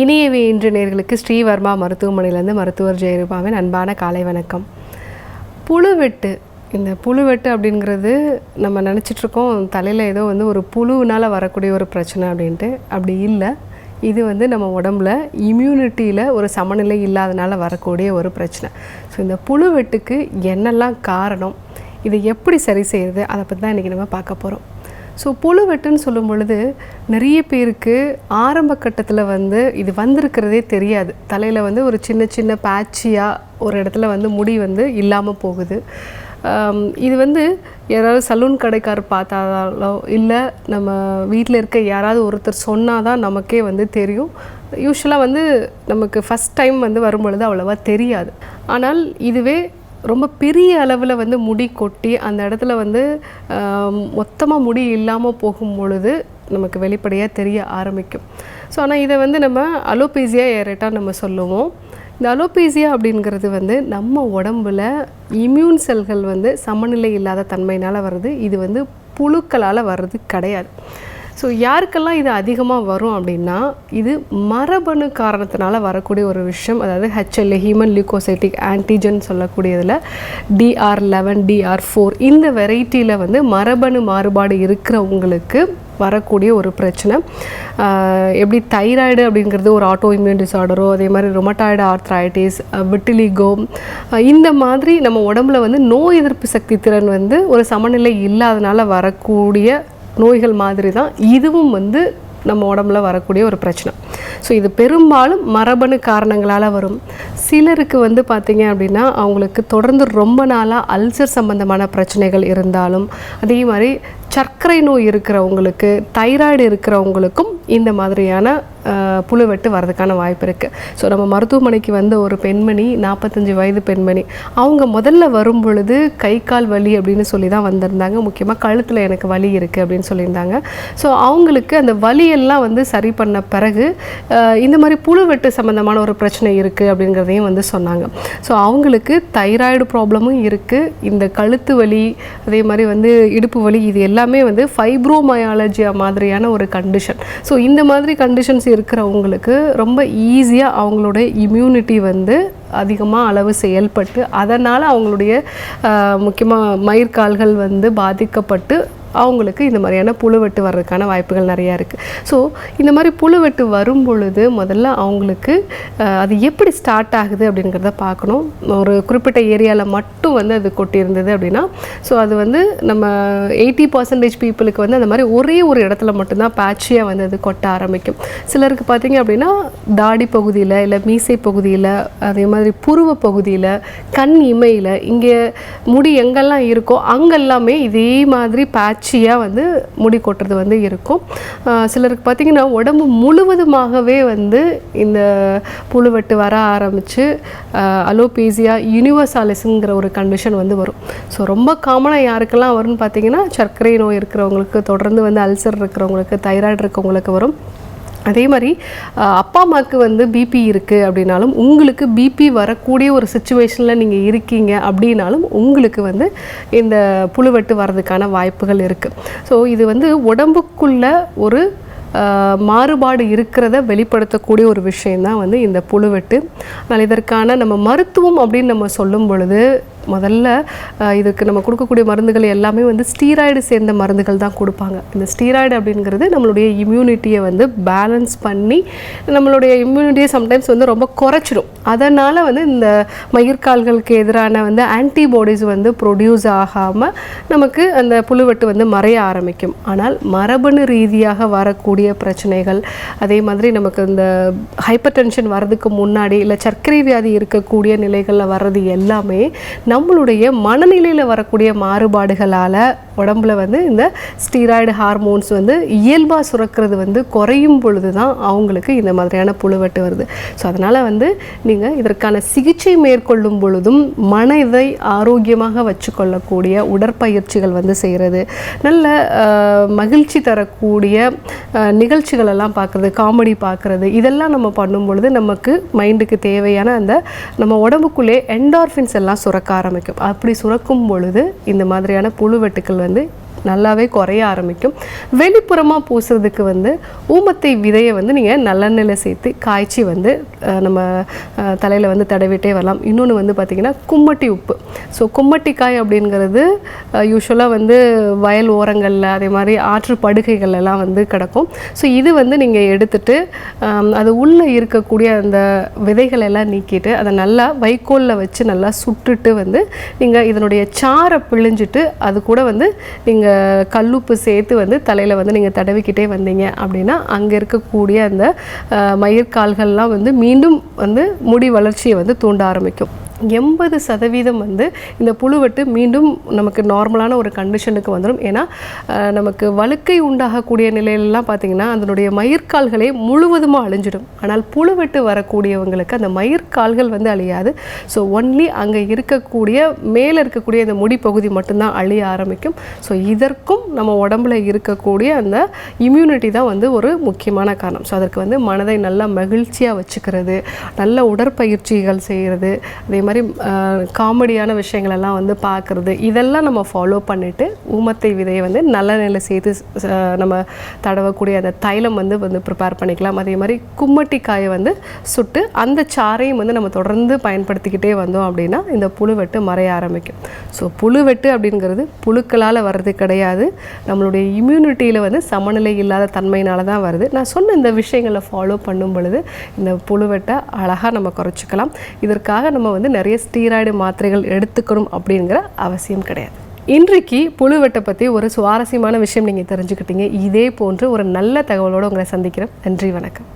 இனியவி இன்று நேர்களுக்கு ஸ்ரீவர்மா மருத்துவமனையிலேருந்து மருத்துவர் ஜெயரூபாவின் அன்பான காலை வணக்கம். புழுவெட்டு இந்த புழுவெட்டு அப்படிங்கிறது நம்ம நினச்சிட்ருக்கோம் தலையில் ஏதோ வந்து ஒரு புழுவினால் வரக்கூடிய ஒரு பிரச்சனை அப்படின்ட்டு. அப்படி இல்லை. இது வந்து நம்ம உடம்புல இம்யூனிட்டியில் ஒரு சமநிலை இல்லாதனால வரக்கூடிய ஒரு பிரச்சனை. ஸோ இந்த புழுவெட்டுக்கு என்னெல்லாம் காரணம் இதை எப்படி சரி செய்கிறது அதை பற்றி தான் இன்றைக்கி நம்ம பார்க்க போகிறோம் ஸோ புழுவெட்டுன்னு சொல்லும் பொழுது நிறைய பேருக்கு ஆரம்ப கட்டத்தில் வந்து இது வந்திருக்கிறதே தெரியாது. தலையில் வந்து ஒரு சின்ன சின்ன பேச்சியாக ஒரு இடத்துல வந்து முடி வந்து இல்லாமல் போகுது. இது வந்து யாராவது சலூன் கடைக்கார் பார்த்தாலோ இல்லை நம்ம வீட்டில் இருக்க யாராவது ஒருத்தர் சொன்னால் தான் நமக்கே வந்து தெரியும். யூஸ்வலாக வந்து நமக்கு ஃபஸ்ட் டைம் வந்து வரும்பொழுது அவ்வளோவா தெரியாது. ஆனால் இதுவே ரொம்ப பெரிய அளவில் வந்து முடி கொட்டி அந்த இடத்துல வந்து மொத்தமாக முடி இல்லாமல் போகும் பொழுது நமக்கு வெளிப்படையாக தெரிய ஆரம்பிக்கும். ஸோ ஆனால் இதை வந்து நம்ம அலோபீசியா ஏரேட்டாக நம்ம சொல்லுவோம். இந்த அலோபீசியா அப்படிங்கிறது வந்து நம்ம உடம்புல இம்யூன் செல்கள் வந்து சமநிலை இல்லாத தன்மையினால் வருது. இது வந்து புழுக்களால் வர்றது கிடையாது. ஸோ யாருக்கெல்லாம் இது அதிகமாக வரும் அப்படின்னா இது மரபணு காரணத்தினால வரக்கூடிய ஒரு விஷயம். அதாவது ஹெச்எல்ஏ ஹியூமன் லியூகோசைட்டிக் ஆன்டிஜன் சொல்லக்கூடியதில் டிஆர் லெவன் டிஆர் ஃபோர் இந்த வெரைட்டியில் வந்து மரபணு மாறுபாடு இருக்கிறவங்களுக்கு வரக்கூடிய ஒரு பிரச்சனை. எப்படி தைராய்டு அப்படிங்கிறது ஒரு ஆட்டோ இம்யூன் டிசார்டரோ அதே மாதிரி ரொமட்டாய்டு ஆர்த்ராய்டிஸ் விட்டிலிகோ இந்த மாதிரி நம்ம உடம்புல வந்து நோய் எதிர்ப்பு சக்தி திறன் வந்து ஒரு சமநிலை இல்லாதனால வரக்கூடிய நோய்கள் மாதிரி தான் இதுவும் வந்து நம்ம உடம்புல வரக்கூடிய ஒரு பிரச்சனை. ஸோ இது பெரும்பாலும் மரபணு காரணங்களால் வரும். சிலருக்கு வந்து பார்த்திங்க அப்படின்னா அவங்களுக்கு தொடர்ந்து ரொம்ப நாளாக அல்சர் சம்பந்தமான பிரச்சனைகள் இருந்தாலும் அதே மாதிரி சர்க்கரை நோய் இருக்கிறவங்களுக்கு தைராய்டு இருக்கிறவங்களுக்கும் இந்த மாதிரியான புழு புழுவெட்டு வரதுக்கான வாய்ப்பு இருக்குது ஸோ நம்ம மருத்துவமனைக்கு வந்த ஒரு பெண்மணி நாற்பத்தஞ்சு வயது பெண்மணி அவங்க முதல்ல வரும் பொழுது கை கால் வலி அப்படின்னு சொல்லி தான் வந்திருந்தாங்க. முக்கியமாக கழுத்தில் எனக்கு வலி இருக்குது அப்படின்னு சொல்லியிருந்தாங்க. ஸோ அவங்களுக்கு அந்த வலியெல்லாம் வந்து சரி பண்ண பிறகு இந்த மாதிரி புழுவெட்டு சம்மந்தமான ஒரு பிரச்சனை இருக்குது அப்படிங்கிறதையும் வந்து சொன்னாங்க. ஸோ அவங்களுக்கு தைராய்டு ப்ராப்ளமும் இருக்குது இந்த கழுத்து வலி அதே மாதிரி வந்து இடுப்பு வலி இது எல்லாமே வந்து ஃபைப்ரோமயாலஜியா மாதிரியான ஒரு கண்டிஷன் ஸோ இந்த மாதிரி கண்டிஷன்ஸ் இருக்கிறவங்களுக்கு ரொம்ப ஈஸியாக அவங்களோட இம்யூனிட்டி வந்து அதிகமாக அளவு செயல்பட்டு அதனால் அவங்களுடைய முக்கியமாக மயிர்கால்கள் வந்து பாதிக்கப்பட்டு அவங்களுக்கு இந்த மாதிரியான புழுவெட்டு வர்றதுக்கான வாய்ப்புகள் நிறையா இருக்குது ஸோ இந்த மாதிரி புழுவெட்டு வரும் பொழுது முதல்ல அவங்களுக்கு அது எப்படி ஸ்டார்ட் ஆகுது அப்படிங்கிறத பார்க்கணும். ஒரு குறிப்பிட்ட ஏரியாவில் மட்டும் வந்து அது கொட்டியிருந்தது அப்படின்னா ஸோ அது வந்து நம்ம எயிட்டி பர்சன்டேஜ் பீப்புளுக்கு வந்து அந்த மாதிரி ஒரே ஒரு இடத்துல மட்டும்தான் பேட்சியாக வந்து அது கொட்ட ஆரம்பிக்கும். சிலருக்கு பார்த்தீங்க அப்படின்னா தாடி பகுதியில் இல்லை மீசை பகுதியில் அதே மாதிரி புருவ பகுதியில் கண் இமையில் இங்கே முடி எங்கெல்லாம் இருக்கோ அங்கெல்லாமே இதே மாதிரி பேட்சியாக வந்து முடி கொட்டுறது வந்து இருக்கும். சிலருக்கு பார்த்திங்கன்னா உடம்பு முழுவதுமாகவே வந்து இந்த புழுவெட்டு வர ஆரம்பித்து அலோபேசியா யூனிவர்சாலிஸுங்கிற ஒரு கண்டிஷன் வந்து வரும். ஸோ ரொம்ப காமனாக யாருக்கெல்லாம் வரும்னு பார்த்தீங்கன்னா சர்க்கரை நோய் இருக்கிறவங்களுக்கு தொடர்ந்து வந்து அல்சர் இருக்கிறவங்களுக்கு தைராய்டு இருக்கவங்களுக்கு வரும். அதே மாதிரி அப்பா அம்மாவுக்கு வந்து பிபி இருக்குது அப்படின்னாலும் உங்களுக்கு பிபி வரக்கூடிய ஒரு சுச்சுவேஷனில் நீங்கள் இருக்கீங்க அப்படின்னாலும் உங்களுக்கு வந்து இந்த புழுவெட்டு வர்றதுக்கான வாய்ப்புகள் இருக்குது ஸோ இது வந்து உடம்புக்குள்ள ஒரு மாறுபாடு இருக்கிறத வெளிப்படுத்தக்கூடிய ஒரு விஷயந்தான் வந்து இந்த புழுவெட்டு. அதனால் இதற்கான நம்ம மருத்துவம் அப்படின்னு நம்ம சொல்லும் பொழுது முதல்ல இதுக்கு நம்ம கொடுக்கக்கூடிய மருந்துகள் எல்லாமே வந்து ஸ்டீராய்டு சேர்ந்த மருந்துகள் தான் கொடுப்பாங்க. இந்த ஸ்டீராய்டு அப்படிங்கிறது நம்மளுடைய இம்யூனிட்டியை வந்து பேலன்ஸ் பண்ணி நம்மளுடைய இம்யூனிட்டியை சம்டைம்ஸ் வந்து ரொம்ப குறைச்சிடும். அதனால் வந்து இந்த மயிர்கால்களுக்கு எதிரான வந்து ஆன்டிபாடிஸ் வந்து ப்ரொடியூஸ் ஆகாமல் நமக்கு அந்த புழுவெட்டு வந்து மறைய ஆரம்பிக்கும். ஆனால் மரபணு ரீதியாக வரக்கூடிய பிரச்சனைகள் அதே மாதிரி நமக்கு இந்த ஹைப்பர் டென்ஷன் வர்றதுக்கு முன்னாடி இல்லை சர்க்கரை வியாதி இருக்கக்கூடிய நிலைகளில் வர்றது எல்லாமே நம்மளுடைய மனநிலையில் வரக்கூடிய மாறுபாடுகளால் உடம்புல வந்து இந்த ஸ்டீராய்டு ஹார்மோன்ஸ் வந்து இயல்பாக சுரக்கிறது வந்து குறையும் பொழுது தான் அவங்களுக்கு இந்த மாதிரியான புழுவெட்டு வருது. ஸோ அதனால் வந்து நீங்கள் இதற்கான சிகிச்சை மேற்கொள்ளும் பொழுதும் மனதை ஆரோக்கியமாக வச்சுக்கொள்ளக்கூடிய உடற்பயிற்சிகள் வந்து செய்கிறது நல்ல மகிழ்ச்சி தரக்கூடிய நிகழ்ச்சிகளெல்லாம் நிகழ்ச்சிகள் எல்லாம் பார்க்குறது காமெடி பார்க்குறது இதெல்லாம் நம்ம பண்ணும் பொழுது நமக்கு மைண்டுக்கு தேவையான அந்த நம்ம உடம்புக்குள்ளே என்டார்ஃபின்ஸ் எல்லாம் சுரக்க ஆரம்பிக்கும். அப்படி சுரக்கும் பொழுது இந்த மாதிரியான புழுவெட்டுக்கள் வந்து நல்லாவே குறைய ஆரம்பிக்கும். வெளிப்புறமாக பூசுறதுக்கு வந்து ஊமத்தை விதையை வந்து நீங்கள் நல்லெண்ணெயில் சேர்த்து காய்ச்சி வந்து நம்ம தலையில் வந்து தடவிட்டே வரலாம். இன்னொன்று வந்து பார்த்திங்கன்னா கும்மட்டி உப்பு. ஸோ கும்மட்டிக்காய் அப்படிங்கிறது யூஸ்வலாக வந்து வயல் ஓரங்களில் அதே மாதிரி ஆற்று படுகைகள் எல்லாம் வந்து கிடக்கும். ஸோ இது வந்து நீங்கள் எடுத்துட்டு அது உள்ளே இருக்கக்கூடிய அந்த விதைகள் எல்லாம் நீக்கிட்டு அதை நல்லா வைக்கோலில் வச்சு நல்லா சுட்டுட்டு வந்து நீங்கள் இதனுடைய சாரை பிழிஞ்சிட்டு அது கூட வந்து நீங்கள் கல்லுப்பு சேர்த்து வந்து தலையில் வந்து நீங்கள் தடவிக்கிட்டே வந்தீங்க அப்படின்னா அங்கே இருக்கக்கூடிய அந்த மயிர்கால்கள்லாம் வந்து மீண்டும் வந்து முடி வளர்ச்சியை வந்து தூண்ட ஆரம்பிக்கும். எண்பது சதவீதம் வந்து இந்த புழுவெட்டு மீண்டும் நமக்கு நார்மலான ஒரு கண்டிஷனுக்கு வந்துடும் ஏன்னா நமக்கு வழுக்கை உண்டாகக்கூடிய நிலையிலலாம் பார்த்திங்கன்னா அதனுடைய மயிர்கால்களே முழுவதுமாக அழிஞ்சிடும். ஆனால் புழுவெட்டு வரக்கூடியவங்களுக்கு அந்த மயிர்கால்கள் வந்து அழியாது. ஸோ ஒன்லி அங்கே இருக்கக்கூடிய மேலே இருக்கக்கூடிய அந்த முடி பகுதி மட்டும்தான் அழிய ஆரம்பிக்கும். ஸோ இதற்கும் நம்ம உடம்புல இருக்கக்கூடிய அந்த இம்யூனிட்டி தான் வந்து ஒரு முக்கியமான காரணம். ஸோ அதற்கு வந்து மனதை நல்லா மகிழ்ச்சியாக வச்சுக்கிறது நல்ல உடற்பயிற்சிகள் செய்கிறது அதே மாதிரி காமெடியான விஷயங்களெல்லாம் வந்து பார்க்குறது இதெல்லாம் நம்ம ஃபாலோ பண்ணிவிட்டு ஊமத்தை விதையை வந்து நல்ல நிலை சேர்த்து நம்ம தடவக்கூடிய அந்த தைலம் வந்து வந்து ப்ரிப்பேர் பண்ணிக்கலாம். அதே மாதிரி கும்மட்டிக்காயை வந்து சுட்டு அந்த சாறையும் வந்து நம்ம தொடர்ந்து பயன்படுத்திக்கிட்டே வந்தோம் அப்படின்னா இந்த புழுவெட்டு மறைய ஆரம்பிக்கும். ஸோ புழுவெட்டு அப்படிங்கிறது புழுக்களால் வர்றது கிடையாது. நம்மளுடைய இம்யூனிட்டியில் வந்து சமநிலை இல்லாத தன்மையினால தான் வருது. நான் சொன்ன இந்த விஷயங்களை ஃபாலோ பண்ணும் பொழுது இந்த புழுவெட்டை அழகாக நம்ம குறைச்சிக்கலாம். இதற்காக நம்ம வந்து நிறைய ஸ்டீராய்டு மாத்திரைகள் எடுத்துக்கணும் அப்படிங்கிற அவசியம் கிடையாது. இன்றைக்கு புழுவெட்டை பற்றி ஒரு சுவாரஸ்யமான விஷயம் நீங்கள் தெரிஞ்சுக்கிட்டீங்க. இதே போன்று ஒரு நல்ல தகவலோடு உங்களை சந்திக்கிறேன். நன்றி வணக்கம்.